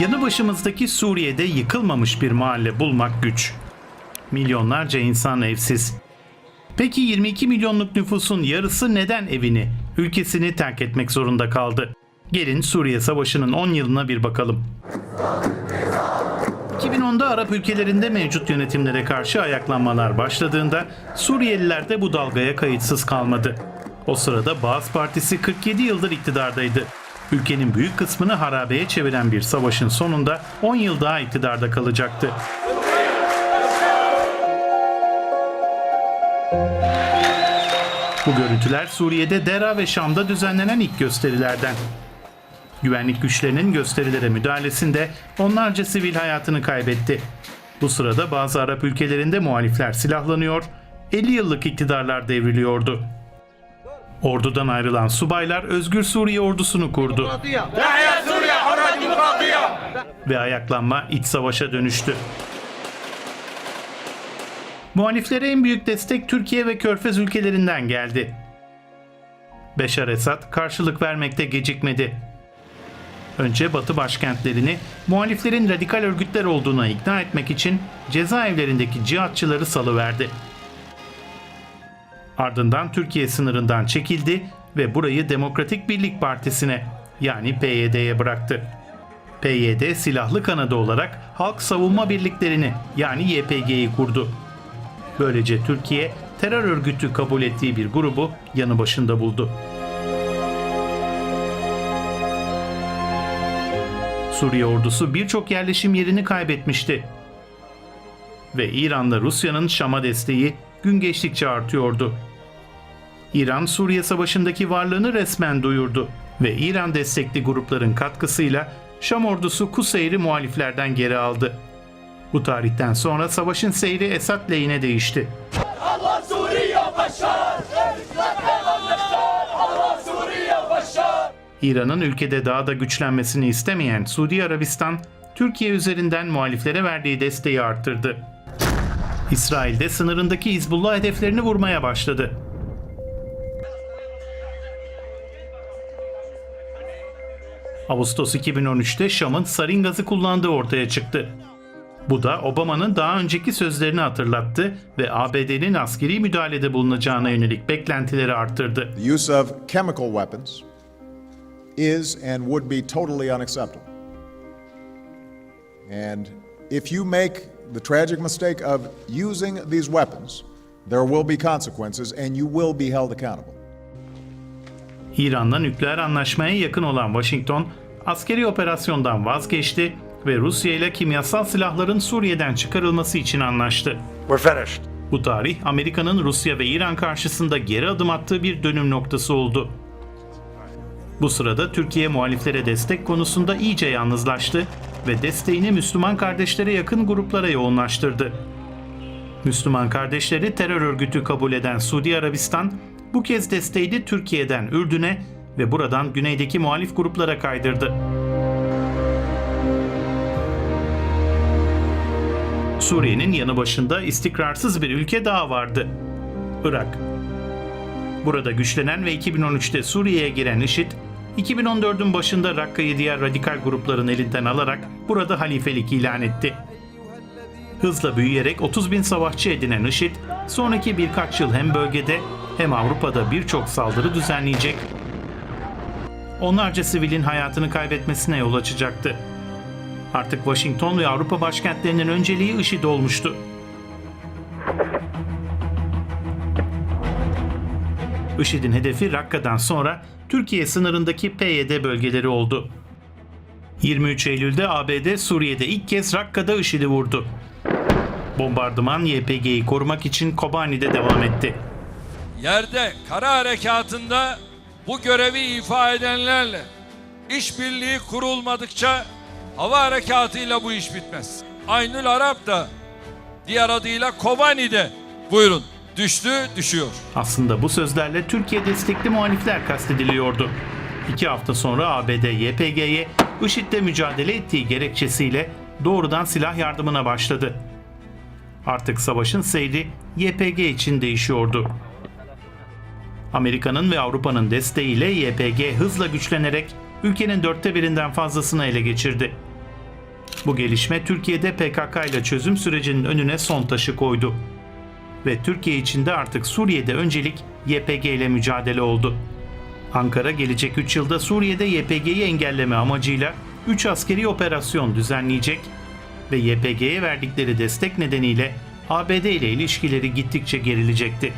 Yanı başımızdaki Suriye'de yıkılmamış bir mahalle bulmak güç. Milyonlarca insan evsiz. Peki 22 milyonluk nüfusun yarısı neden evini, ülkesini terk etmek zorunda kaldı? Gelin Suriye Savaşı'nın 10 yılına bir bakalım. 2010'da Arap ülkelerinde mevcut yönetimlere karşı ayaklanmalar başladığında Suriyeliler de bu dalgaya kayıtsız kalmadı. O sırada Baas Partisi 47 yıldır iktidardaydı. Ülkenin büyük kısmını harabeye çeviren bir savaşın sonunda 10 yıl daha iktidarda kalacaktı. Bu görüntüler Suriye'de Dera ve Şam'da düzenlenen ilk gösterilerden. Güvenlik güçlerinin gösterilere müdahalesinde onlarca sivil hayatını kaybetti. Bu sırada bazı Arap ülkelerinde muhalifler silahlanıyor, 50 yıllık iktidarlar devriliyordu. Ordudan ayrılan subaylar Özgür Suriye ordusunu kurdu. Ve ayaklanma iç savaşa dönüştü. Muhaliflere en büyük destek Türkiye ve Körfez ülkelerinden geldi. Beşar Esad karşılık vermekte gecikmedi. Önce Batı başkentlerini muhaliflerin radikal örgütler olduğuna ikna etmek için cezaevlerindeki cihatçıları salıverdi. Ardından Türkiye sınırından çekildi ve burayı Demokratik Birlik Partisi'ne yani PYD'ye bıraktı. PYD silahlı kanadı olarak Halk Savunma Birliklerini yani YPG'yi kurdu. Böylece Türkiye terör örgütü kabul ettiği bir grubu yanı başında buldu. Suriye ordusu birçok yerleşim yerini kaybetmişti. Ve İran'la Rusya'nın Şam'a desteği gün geçtikçe artıyordu. İran Suriye Savaşı'ndaki varlığını resmen duyurdu ve İran destekli grupların katkısıyla Şam ordusu Kuseyri muhaliflerden geri aldı. Bu tarihten sonra savaşın seyri Esad lehine değişti. Allah Suriye başar! İran'ın ülkede daha da güçlenmesini istemeyen Suudi Arabistan, Türkiye üzerinden muhaliflere verdiği desteği arttırdı. İsrail de sınırındaki Hizbullah hedeflerini vurmaya başladı. Ağustos 2013'te Şam'ın sarin gazı kullandığı ortaya çıktı. Bu da Obama'nın daha önceki sözlerini hatırlattı ve ABD'nin askeri müdahalede bulunacağına yönelik beklentileri arttırdı. The use of chemical weapons is and would be totally unacceptable. And if you make the tragic mistake of using these weapons, there will be consequences and you will be held accountable. İran'la nükleer anlaşmaya yakın olan Washington, askeri operasyondan vazgeçti ve Rusya ile kimyasal silahların Suriye'den çıkarılması için anlaştı. We're finished. Bu tarih Amerika'nın Rusya ve İran karşısında geri adım attığı bir dönüm noktası oldu. Bu sırada Türkiye muhaliflere destek konusunda iyice yalnızlaştı ve desteğini Müslüman kardeşlere yakın gruplara yoğunlaştırdı. Müslüman kardeşleri terör örgütü kabul eden Suudi Arabistan bu kez desteğini Türkiye'den Ürdün'e ve buradan güneydeki muhalif gruplara kaydırdı. Suriye'nin yanı başında istikrarsız bir ülke daha vardı. Irak. Burada güçlenen ve 2013'te Suriye'ye giren IŞİD, 2014'ün başında Rakka'yı diğer radikal grupların elinden alarak burada halifelik ilan etti. Hızla büyüyerek 30 bin savaşçı edinen IŞİD, sonraki birkaç yıl hem bölgede hem Avrupa'da birçok saldırı düzenleyecek, onlarca sivilin hayatını kaybetmesine yol açacaktı. Artık Washington ve Avrupa başkentlerinin önceliği IŞİD olmuştu. IŞİD'in hedefi Rakka'dan sonra Türkiye sınırındaki PYD bölgeleri oldu. 23 Eylül'de ABD Suriye'de ilk kez Rakka'da IŞİD'i vurdu. Bombardıman YPG'yi korumak için Kobani'de devam etti. yerde kara harekatında bu görevi ifa edenlerle işbirliği kurulmadıkça hava harekatıyla bu iş bitmez. Aynül Arap da diğer adıyla Kobani'de buyurun düştü düşüyor. Aslında bu sözlerle Türkiye destekli muhalifler kastediliyordu. İki hafta sonra ABD YPG'ye IŞİD'le mücadele ettiği gerekçesiyle doğrudan silah yardımına başladı. Artık savaşın seyri YPG için değişiyordu. Amerika'nın ve Avrupa'nın desteğiyle YPG hızla güçlenerek ülkenin dörtte birinden fazlasını ele geçirdi. Bu gelişme Türkiye'de PKK ile çözüm sürecinin önüne son taşı koydu. Ve Türkiye içinde artık Suriye'de öncelik YPG ile mücadele oldu. Ankara gelecek 3 yılda Suriye'de YPG'yi engelleme amacıyla 3 askeri operasyon düzenleyecek ve YPG'ye verdikleri destek nedeniyle ABD ile ilişkileri gittikçe gerilecekti.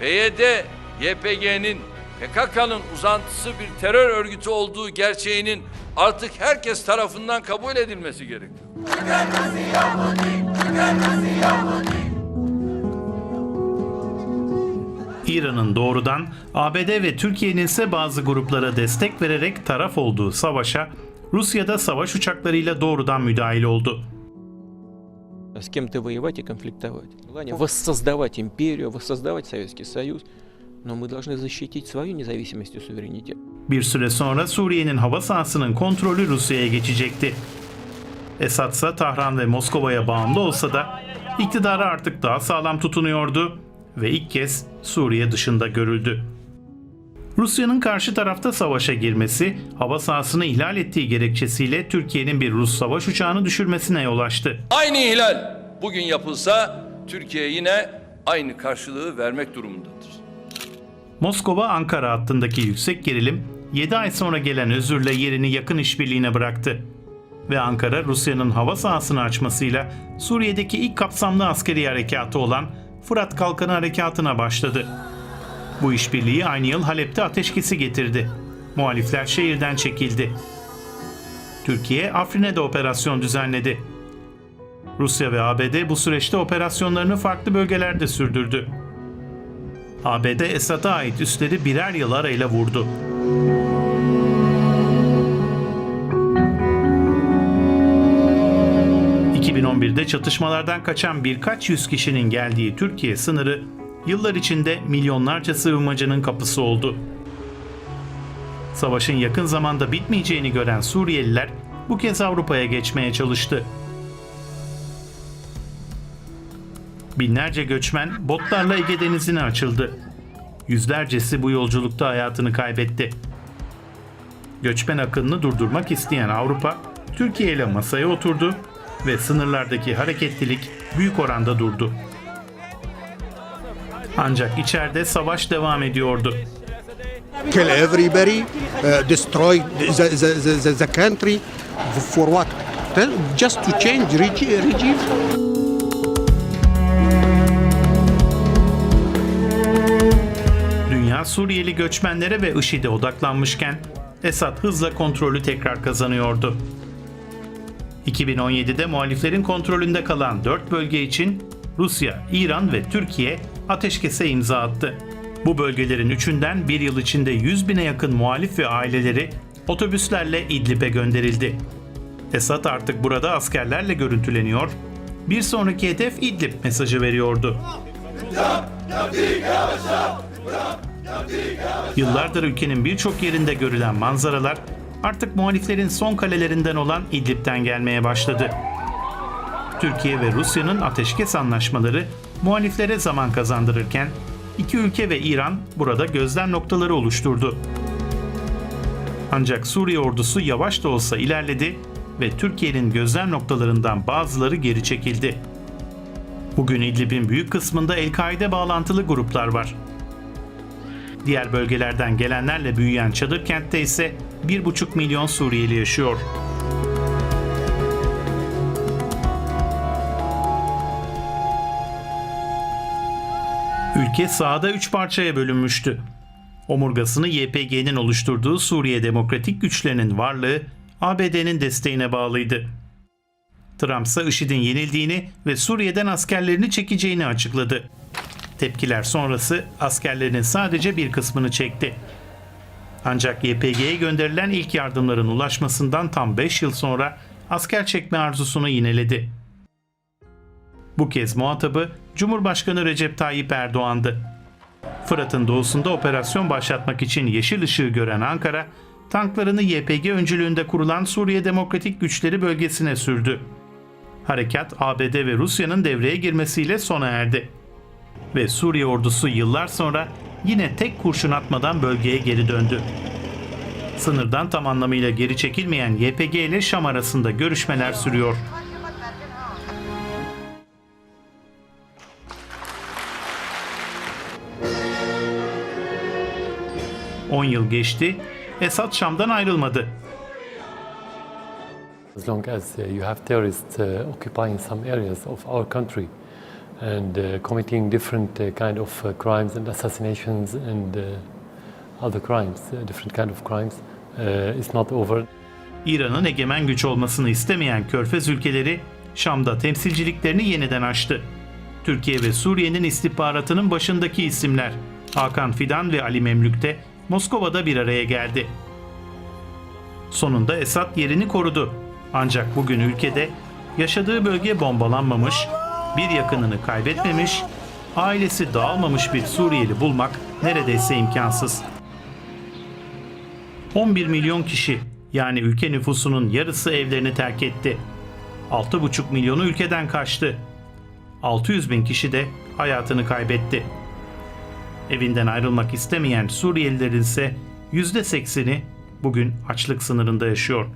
PYD, YPG'nin PKK'nın uzantısı bir terör örgütü olduğu gerçeğinin artık herkes tarafından kabul edilmesi gerekiyor. İran'ın doğrudan ABD ve Türkiye'nin ise bazı gruplara destek vererek taraf olduğu savaşa Rusya'da savaş uçaklarıyla doğrudan müdahil oldu. с кем-то воевать и конфликтовать. Желание воссоздавать империю, воссоздавать Советский Союз. Но мы должны защитить свою независимость и суверенитет. Bir süre sonra Suriye'nin hava sahasının kontrolü Rusya'ya geçecekti. Esad ise Tahran ve Moskova'ya bağımlı olsa da iktidarı artık daha sağlam tutunuyordu ve ilk kez Suriye dışında görüldü. Rusya'nın karşı tarafta savaşa girmesi, hava sahasını ihlal ettiği gerekçesiyle Türkiye'nin bir Rus savaş uçağını düşürmesine yol açtı. Aynı ihlal bugün yapılsa Türkiye yine aynı karşılığı vermek durumundadır. Moskova-Ankara hattındaki yüksek gerilim 7 ay sonra gelen özürle yerini yakın işbirliğine bıraktı. Ve Ankara Rusya'nın hava sahasını açmasıyla Suriye'deki ilk kapsamlı askeri harekatı olan Fırat Kalkanı Harekatı'na başladı. Bu işbirliği aynı yıl Halep'te ateşkesi getirdi. Muhalifler şehirden çekildi. Türkiye Afrin'e operasyon düzenledi. Rusya ve ABD bu süreçte operasyonlarını farklı bölgelerde sürdürdü. ABD Esad'a ait üsleri birer yıl arayla vurdu. ...2011'de çatışmalardan kaçan birkaç yüz kişinin geldiği Türkiye sınırı... ...yıllar içinde milyonlarca sığınmacının kapısı oldu. Savaşın yakın zamanda bitmeyeceğini gören Suriyeliler... ...bu kez Avrupa'ya geçmeye çalıştı. Binlerce göçmen botlarla Ege Denizi'ne açıldı. Yüzlercesi bu yolculukta hayatını kaybetti. Göçmen akınını durdurmak isteyen Avrupa, Türkiye ile masaya oturdu ve sınırlardaki hareketlilik büyük oranda durdu. Ancak içeride savaş devam ediyordu. kill everybody, uh, destroy the, the, the, the, country for what? Just to change regi- regime. Dünya Suriyeli göçmenlere ve IŞİD'e odaklanmışken Esad hızla kontrolü tekrar kazanıyordu. 2017'de muhaliflerin kontrolünde kalan 4 bölge için Rusya, İran ve Türkiye ateşkese imza attı. Bu bölgelerin üçünden bir yıl içinde 100 bine yakın muhalif ve aileleri otobüslerle İdlib'e gönderildi. Esad artık burada askerlerle görüntüleniyor, bir sonraki hedef İdlib mesajı veriyordu. Yıllardır ülkenin birçok yerinde görülen manzaralar artık muhaliflerin son kalelerinden olan İdlib'den gelmeye başladı. Türkiye ve Rusya'nın ateşkes anlaşmaları muhaliflere zaman kazandırırken iki ülke ve İran burada gözlem noktaları oluşturdu. Ancak Suriye ordusu yavaş da olsa ilerledi ve Türkiye'nin gözlem noktalarından bazıları geri çekildi. Bugün İdlib'in büyük kısmında El-Kaide bağlantılı gruplar var. Diğer bölgelerden gelenlerle büyüyen çadır kentte ise 1,5 milyon Suriyeli yaşıyor. Ülke sahada 3 parçaya bölünmüştü. Omurgasını YPG'nin oluşturduğu Suriye Demokratik Güçlerinin varlığı ABD'nin desteğine bağlıydı. Trump ise IŞİD'in yenildiğini ve Suriye'den askerlerini çekeceğini açıkladı. Tepkiler sonrası askerlerinin sadece bir kısmını çekti. Ancak YPG'ye gönderilen ilk yardımların ulaşmasından tam 5 yıl sonra asker çekme arzusunu yineledi. Bu kez muhatabı Cumhurbaşkanı Recep Tayyip Erdoğan'dı. Fırat'ın doğusunda operasyon başlatmak için yeşil ışığı gören Ankara, tanklarını YPG öncülüğünde kurulan Suriye Demokratik Güçleri bölgesine sürdü. Harekat ABD ve Rusya'nın devreye girmesiyle sona erdi. Ve Suriye ordusu yıllar sonra yine tek kurşun atmadan bölgeye geri döndü. Sınırdan tam anlamıyla geri çekilmeyen YPG ile Şam arasında görüşmeler sürüyor. On yıl geçti, Esad Şam'dan ayrılmadı. As long as uh, you have terrorists uh, occupying some areas of our country and uh, committing different uh, kind of uh, crimes and assassinations and uh, other crimes, uh, different kind of crimes, uh, it's not over. İran'ın egemen güç olmasını istemeyen Körfez ülkeleri Şam'da temsilciliklerini yeniden açtı. Türkiye ve Suriye'nin istihbaratının başındaki isimler Hakan Fidan ve Ali Memlük de Moskova'da bir araya geldi. Sonunda Esad yerini korudu. Ancak bugün ülkede yaşadığı bölge bombalanmamış, bir yakınını kaybetmemiş, ailesi dağılmamış bir Suriyeli bulmak neredeyse imkansız. 11 milyon kişi yani ülke nüfusunun yarısı evlerini terk etti. 6,5 milyonu ülkeden kaçtı. 600 bin kişi de hayatını kaybetti. Evinden ayrılmak istemeyen Suriyelilerin ise %80'i bugün açlık sınırında yaşıyor.